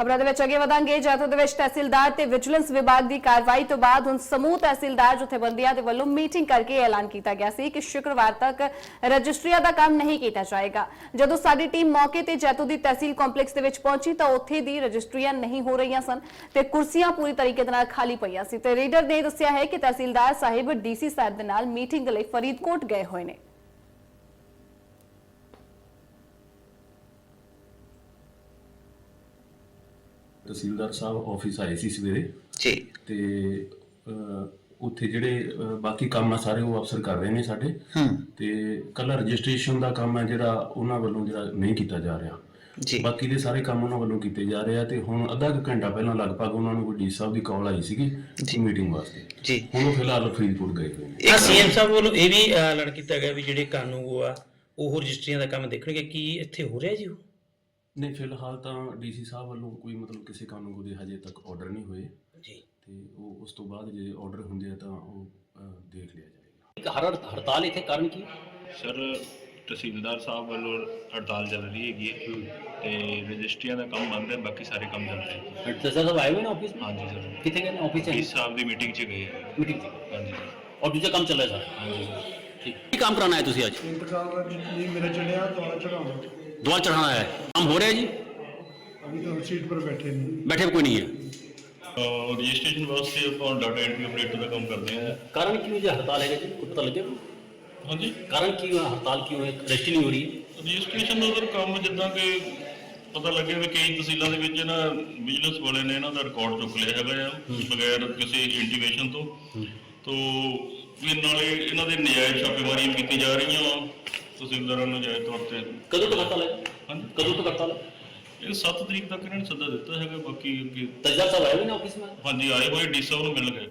ਖਬਰਾਂ ਦੇ ਵਿੱਚ ਅੱਗੇ ਵਧਾਂਗੇ। ਜੈਤੋ ਦੇ ਵਿੱਚ ਤਹਿਸੀਲਦਾਰ ਤੇ ਵਿਜੀਲੈਂਸ ਵਿਭਾਗ ਦੀ ਕਾਰਵਾਈ ਤੋਂ ਬਾਅਦ ਹੁਣ ਸਮੂਹ ਤਹਿਸੀਲਦਾਰ ਜਥੇਬੰਦੀਆਂ ਦੇ ਵੱਲੋਂ ਮੀਟਿੰਗ ਕਰਕੇ ਐਲਾਨ ਕੀਤਾ ਗਿਆ ਸੀ ਕਿ ਸ਼ੁੱਕਰਵਾਰ ਤੱਕ ਰਜਿਸਟਰੀਆਂ ਦਾ ਕੰਮ ਨਹੀਂ ਕੀਤਾ ਜਾਏਗਾ। ਜਦੋਂ ਸਾਡੀ ਟੀਮ ਮੌਕੇ ਤੇ ਜੈਤੋ ਦੀ ਤਹਿਸੀਲ ਕੰਪਲੈਕਸ ਦੇ ਵਿੱਚ ਪਹੁੰਚੀ ਤਾਂ ਉੱਥੇ ਦੀ ਰਜਿਸਟਰੀਆਂ ਨਹੀਂ ਹੋ ਰਹੀਆਂ ਸਨ ਤੇ ਕੁਰਸੀਆਂ ਪੂਰੀ ਤਰੀਕੇ ਦੇ ਨਾਲ ਖਾਲੀ ਪਈਆਂ ਸੀ। ਤੇ ਰੀਡਰ ਨੇ ਦੱਸਿਆ ਹੈ ਕਿ ਤਹਿਸੀਲਦਾਰ ਸਾਹਿਬ ਡੀਸੀ ਸਾਹਿਬ ਦੇ ਨਾਲ ਮੀਟਿੰਗ ਲਈ ਫਰੀਦਕੋਟ ਗਏ ਹੋਏ ਨੇ। ਤਹਿਸੀਲਦਾਰ ਸਾਹਿਬ ਆਫਿਸ ਆਏ ਸੀ ਸਵੇਰੇ। ਜੀ। ਤੇ ਅਹ, ਉੱਥੇ ਜਿਹੜੇ ਅਹ, ਬਾਕੀ ਕੰਮ ਆ ਸਾਰੇ ਉਹ ਅਫਸਰ ਕਰ ਰਹੇ ਨੇ ਸਾਡੇ। ਹੂੰ। ਤੇ ਕੱਲਾ ਰਜਿਸਟ੍ਰੇਸ਼ਨ ਦਾ ਕੰਮ ਹੈ ਜਿਹੜਾ ਉਹਨਾਂ ਵੱਲੋਂ ਜਿਹੜਾ ਨਹੀਂ ਕੀਤਾ ਜਾ ਰਿਹਾ। ਜੀ। ਬਾਕੀ ਦੇ ਸਾਰੇ ਕੰਮ ਉਹਨਾਂ ਵੱਲੋਂ ਕੀਤੇ ਜਾ ਰਹੇ ਆ ਤੇ ਹੁਣ ਅੱਧਾ ਕੁ ਘੰਟਾ ਪਹਿਲਾਂ ਲਗਭਗ ਉਹਨਾਂ ਨੂੰ ਡੀ ਸਾਹਿਬ ਦੀ ਕਾਲ ਆਈ ਸੀਗੀ ਮੀਟਿੰਗ ਵਾਸਤੇ। ਜੀ। ਹੁਣ ਉਹ ਫਿਲਹਾਲ ਫਰੀਦਕੋਟ ਗਏ ਹੋਏ ਨੇ। ਆ ਸੀਐਮ ਸਾਹਿਬ ਵੱਲੋਂ ਇਹ ਵੀ ਐਲਾਨ ਕੀਤਾ ਗਿਆ ਵੀ ਜਿਹੜੇ ਕਾਨੂੰਗੋ ਆ ਉਹ ਰਜਿਸਟਰੀਆਂ ਦਾ ਕੰਮ ਦੇਖਣਗੇ। ਕੀ ਇੱਥੇ ਹੋ ਰਿਹਾ ਜੀ ਉਹ? ਨਹੀਂ ਫਿਲਹਾਲ ਤਾਂ ਡੀਸੀ ਸਾਹਿਬ ਵੱਲੋਂ ਕੋਈ ਮਤਲਬ ਕਿਸੇ ਕਾਨੂੰਗੋ ਦੇ ਹਜੇ ਤੱਕ ਆਰਡਰ ਨਹੀਂ ਹੋਏ। ਜੀ। ਤੇ ਉਹ ਉਸ ਤੋਂ ਬਾਅਦ ਜੇ ਆਰਡਰ ਹੁੰਦੇ ਆ ਤਾਂ ਉਹ ਦੇਖ ਲਿਆ ਜਾਏਗਾ। ਇੱਕ ਹਰ ਹੜਤਾਲ ਇੱਥੇ ਕਾਰਨ ਕੀ? ਸਰ ਤਹਿਸੀਲਦਾਰ ਸਾਹਿਬ ਵੱਲੋਂ ਹੜਤਾਲ ਚੱਲ ਰਹੀ ਹੈਗੀ ਤੇ ਰਜਿਸਟਰੀਆਂ ਦਾ ਕੰਮ ਬੰਦ ਹੈ ਬਾਕੀ ਸਾਰੇ ਕੰਮ ਚੱਲਦੇ ਹੈ ਸਰ ਸਾਹਿਬ ਆਏ ਹੋਏ ਨਾ ਆਫਿਸ ਹਾਂਜੀ ਸਰ। ਕਿੱਥੇ ਗਏ ਨੇ ਆਫਿਸ ਚ? ਸਾਹਿਬ ਦੀ ਮੀਟਿੰਗ 'ਚ ਗਏ ਹੈ ਮੀਟਿੰਗ ਹਾਂਜੀ ਸਰ। ਔਰ ਦੂਜਾ ਕੰਮ ਚੱਲ ਰਿਹਾ ਸਰ? ਹਾਂਜੀ ਸਰ। ਠੀਕ। ਕੀ ਕੰਮ ਕਰਾਉਣਾ ਹੈ ਤੁਸੀਂ ਅੱਜ? ਇੰਤਕਾਲ ਜੀ ਮੇਰਾ ਚੜਿਆ ਦੌਰਾ ਚੜਾਉਣਾ दुआ चढ़ाना है। काम हो रहे हैं जी। अभी तो सीट पर बैठे नहीं। बैठे कोई नहीं है। रजिस्ट्रेशन बॉक्स से अपन डाटा एंट्री ऑपरेटर का काम करते हैं। कारण क्यों ये हड़ताल है जी? कुछ लगे हाँ जी। कारण क्यों हड़ताल क्यों है? रजिस्ट्री नहीं हो रही ਹੈ ਰਜਿਸਟ੍ਰੇਸ਼ਨ ਦਾ ਉਧਰ ਕੰਮ ਜਿੱਦਾਂ ਕਿ ਪਤਾ ਲੱਗੇ ਵੀ ਕਈ ਤਹਿਸੀਲਾਂ ਦੇ ਵਿੱਚ ਨਾ ਬਿਜ਼ਨਸ ਵਾਲੇ ਨੇ ਇਹਨਾਂ ਦਾ ਰਿਕਾਰਡ ਚੁੱਕ ਲਿਆ ਹੈਗਾ ਆ ਬਗੈਰ ਕਿਸੇ ਇੰਟੀਮੇਸ਼ਨ ਤੋਂ ਤੋਂ ਇਹ ਨਾਲੇ ਇਹਨਾਂ ਦੇ ਨਜਾਇਜ਼ ਛਾਪੇਮਾਰੀ ਕੀਤੀ ਜਾ ਰਹੀ ਤਹਿਸੀਲਦਾਰਾਂ ਨੂੰ ਜਾਇਜ਼ ਤੌਰ ਤੇ। ਕਦੋਂ ਤੋਂ ਹੜਤਾਲ ਹੈ ਹਾਂਜੀ। ਕਦੋਂ ਤੋਂ ਹੜਤਾਲ ਹੈ ਇਹ 7 ਤਰੀਕ ਤੱਕ ਇਹਨਾਂ ਨੇ ਸੱਦਾ ਦਿੱਤਾ ਹੈਗਾ ਬਾਕੀ ਅੱਗੇ ਤਜਰਬਾ ਆਇਆ ਵੀ ਨਾ ਆਫਿਸ ਮੈਂ ਹਾਂਜੀ ਆਏ ਹੋਏ ਡੀ ਸਾਹਿਬ ਨੂੰ ਮਿਲ ਗਏ।